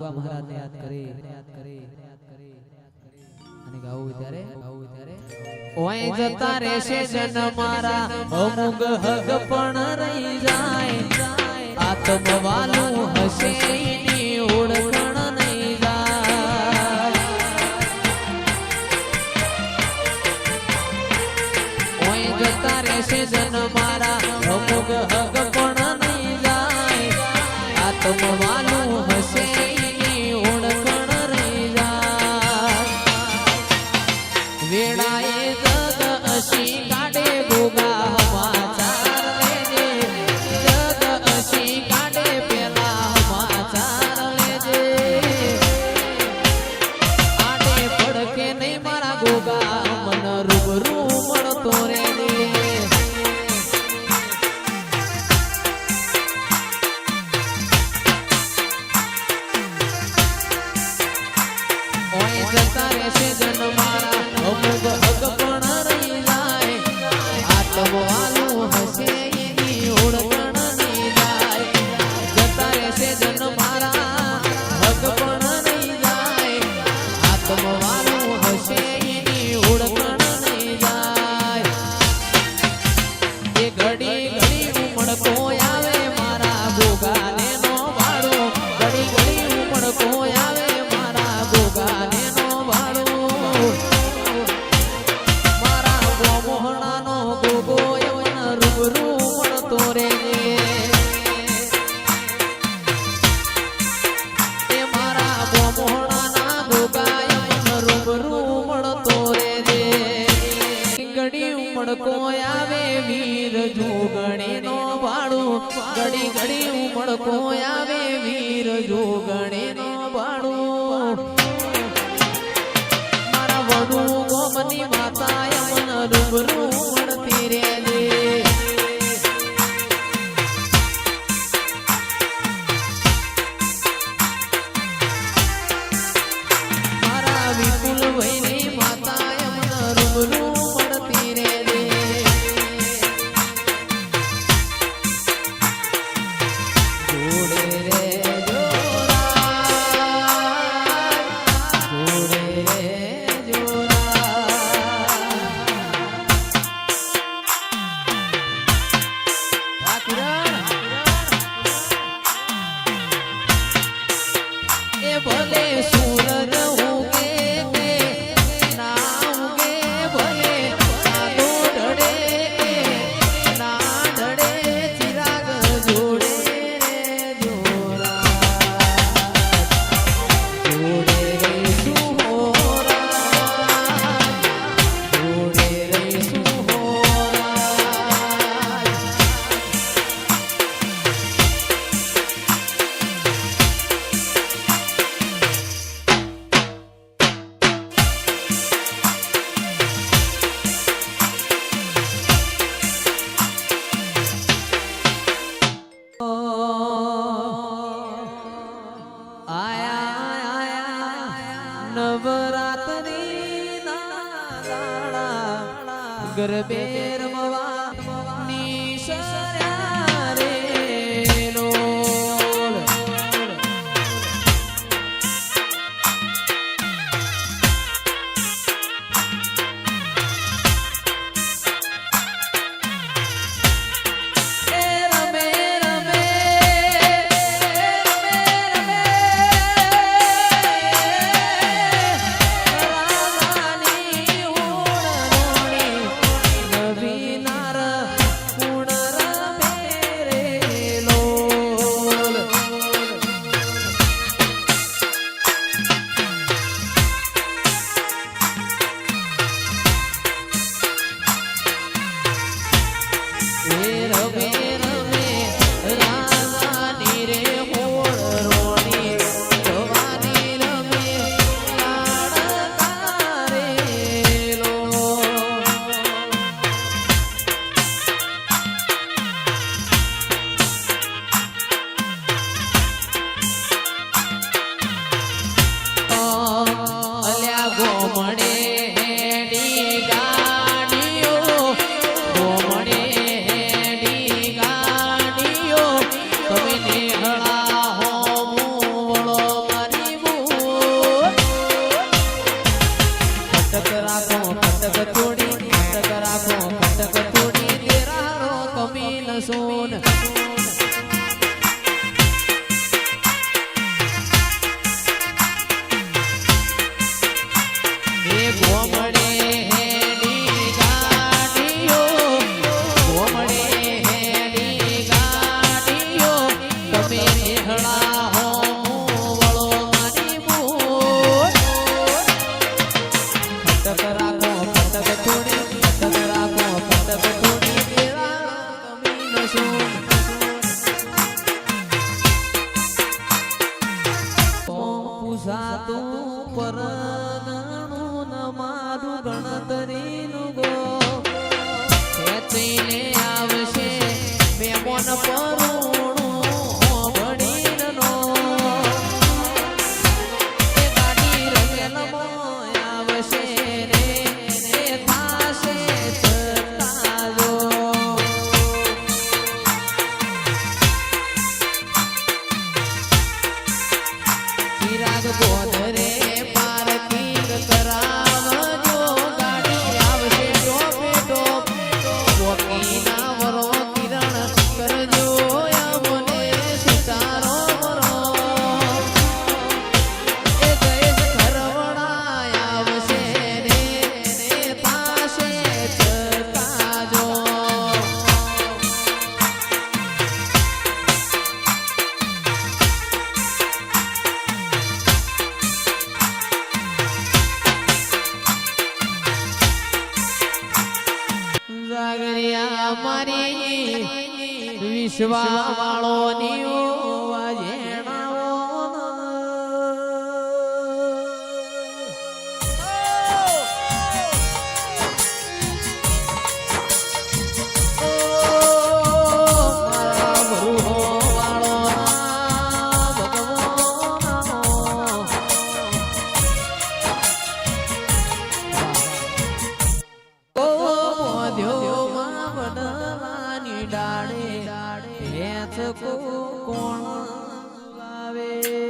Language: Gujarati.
બાબા મહારાજને યાદ કરી. અને ગાવું ત્યારે ગાવું ત્યારે? ઓય જતા રહેશે જન મારા. અમુગ હગ પણ રહી જાય. આત્મવાલું હશે ની ઓળખ. વેળાએ જગ અસી કાઢે ભોગા વાચાર લેજે જગ અસી કાઢે નહીં મારા ગોગા, મન રૂબરૂ મળતો રે ઘડીનો ભાણું. મારા વધુ ગોમની gonna be i'm corazón. corazón. જાગરિયા મારી વિશ્વા વાળોની દાડે ભેંસ કોણ લાવે